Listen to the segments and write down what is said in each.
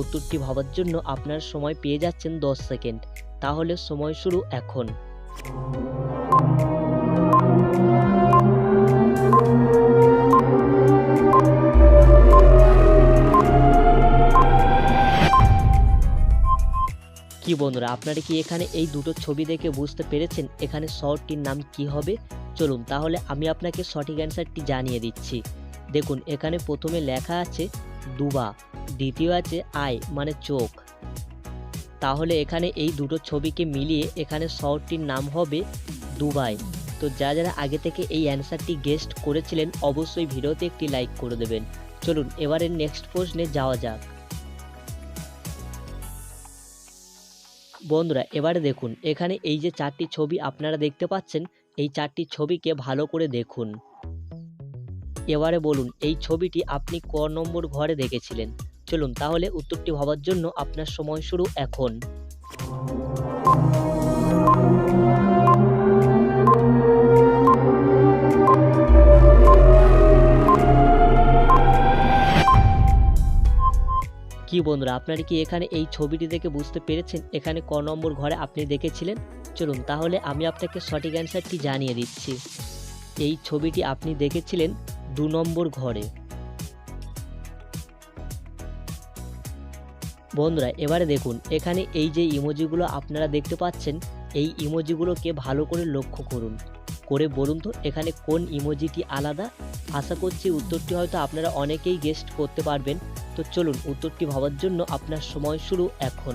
উত্তরটি ভাবার জন্য আপনার সময় পেয়ে যাচ্ছেন দশ সেকেন্ড। তাহলে সময় শুরু এখন। কি বন্ধুরা, আপনারা কি এখানে এই দুটো ছবি দেখে বুঝতে পেরেছেন এখানে শহরটির নাম কি হবে? চলুন তাহলে আমি আপনাকে সঠিক অ্যান্সারটি জানিয়ে দিচ্ছি। দেখুন, এখানে প্রথমে লেখা আছে দুবা দ্বিতীয় আছে আই মানে চোখ। তাহলে এখানে এই দুটো ছবিকে মিলিয়ে এখানে শহরটির নাম হবে দুবাই। তো যারা যারা আগে থেকে এই অ্যান্সারটি গেস্ট করেছিলেন, অবশ্যই ভিডিওতে একটি লাইক করে দেবেন। চলুন, এবারে নেক্সট প্রশ্নে যাওয়া যাক। বন্ধুরা, এবারে দেখুন, এখানে এই যে চারটি ছবি আপনারা দেখতে পাচ্ছেন, এই চারটি ছবিকে ভালো করে দেখুন। এবারে বলুন, এই ছবিটি আপনি ক নম্বর ঘরে দেখেছিলেন? চলুন তাহলে উত্তরটি ভাবার জন্য আপনার সময় শুরু এখন। কি বন্ধুরা, আপনারা কি এখানে এই ছবিটি দেখে বুঝতে পেরেছেন? এখানে ক নম্বর ঘরে আপনি দেখেছিলেন? চলুন তাহলে আমি আপনাকে সঠিক অ্যান্সারটি জানিয়ে দিচ্ছি। এই ছবিটি আপনি দেখেছিলেন দু নম্বর ঘরে। বন্ধুরা, এবারে দেখুন, এখানে এই যে ইমোজিগুলো আপনারা দেখতে পাচ্ছেন, এই ইমোজিগুলোকে ভালো করে লক্ষ্য করুন। করে বলুন তো, এখানে কোন ইমোজিটি আলাদা? আশা করছি উত্তরটি হয়তো আপনারা অনেকেই গেস্ট করতে পারবেন। তো চলুন, উত্তরটি ভাবার জন্য আপনার সময় শুরু এখন।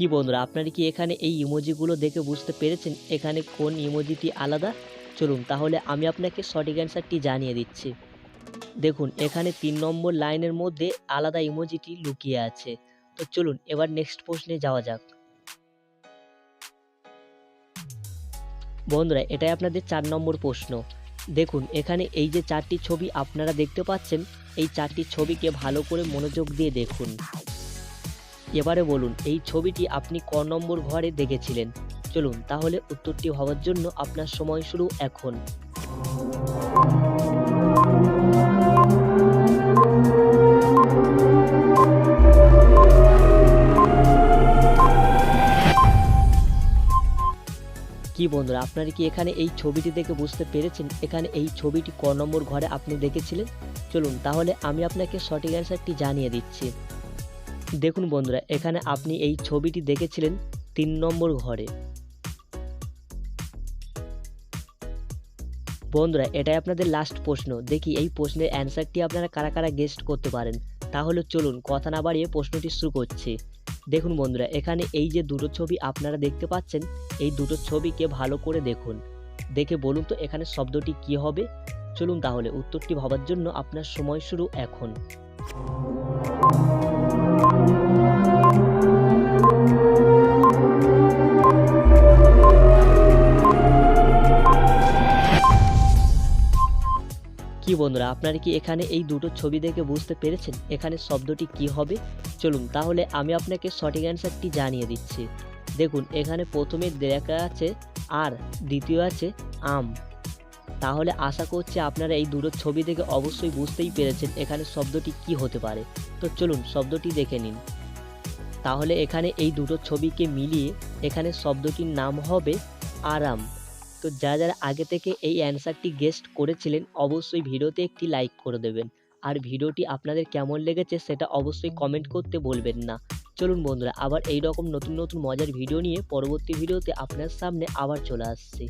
কি বন্ধুরা, আপনারা কি এখানে এই ইমোজিগুলো দেখে বুঝতে পেরেছেন? এখানে কোন ইমোজিটি আলাদা? চলুন তাহলে আমি আপনাকে সঠিক অ্যান্সারটি জানিয়ে দিচ্ছি। দেখুন, এখানে তিন নম্বর লাইনের মধ্যে আলাদা ইমোজিটি লুকিয়ে আছে। তো চলুন, এবার নেক্সট প্রশ্নে যাওয়া যাক। বন্ধুরা, এটাই আপনাদের চার নম্বর প্রশ্ন। দেখুন, এখানে এই যে চারটি ছবি আপনারা দেখতে পাচ্ছেন, এই চারটি ছবিকে ভালো করে মনোযোগ দিয়ে দেখুন। এবারে বলুন, এই ছবিটি আপনি ক নম্বর ঘরে দেখেছিলেন? চলুন, তাহলে উত্তরটি হওয়ার জন্য আপনার সময় শুরু এখন। কি বন্ধুরা, আপনারা কি এখানে এই ছবিটি দেখে বুঝতে পেরেছেন? এখানে এই ছবিটি ক নম্বর ঘরে আপনি দেখেছিলেন? চলুন, তাহলে আমি আপনাকে সঠিক অ্যান্সারটি জানিয়ে দিচ্ছি। দেখুন বন্ধুরা, এখানে আপনি এই ছবিটি দেখেছিলেন তিন নম্বর ঘরে। বন্ধুরা, এটাই আপনাদের লাস্ট প্রশ্ন। দেখি এই প্রশ্নের অ্যান্সারটি আপনারা কারা কারা গেস্ট করতে পারেন? তাহলে চলুন, কথা না বাড়িয়ে প্রশ্নটি শুরু করছি। দেখুন বন্ধুরা, এখানে এই যে দুটো ছবি আপনারা দেখতে পাচ্ছেন, এই দুটো ছবিকে ভালো করে দেখুন। দেখে বলুন তো, এখানে শব্দটি কি হবে? চলুন তাহলে উত্তরটি ভাবার জন্য আপনার সময় শুরু এখন। কি বন্ধুরা, আপনারা কি এখানে এই দুটো ছবি দেখে বুঝতে পেরেছেন এখানে শব্দটি কি হবে? চলুন, তাহলে আমি আপনাকে সঠিক অ্যান্সারটি জানিয়ে দিচ্ছি। দেখুন, এখানে প্রথমে দেখা আছে আর, দ্বিতীয় আছে আম। তাহলে আশা করছি আপনারা এই দুটো ছবি দেখে অবশ্যই বুঝতেই পেরেছেন এখানে শব্দটি কি হতে পারে। তো চলুন, শব্দটি দেখে নিন। তাহলে এখানে এই দুটো ছবিকে মিলিয়ে এখানে শব্দটির নাম হবে আরাম। তো যা যারা আগে থেকে এই অ্যান্সারটি গেস্ট করেছিলেন, অবশ্যই ভিডিওতে একটি লাইক করে দেবেন। আর ভিডিওটি আপনাদের কেমন লেগেছে সেটা অবশ্যই কমেন্ট করতে বলবেন না। চলুন বন্ধুরা, আবার এই রকম নতুন নতুন মজার ভিডিও নিয়ে পরবর্তী ভিডিওতে আপনার সামনে আবার চলে আসছি।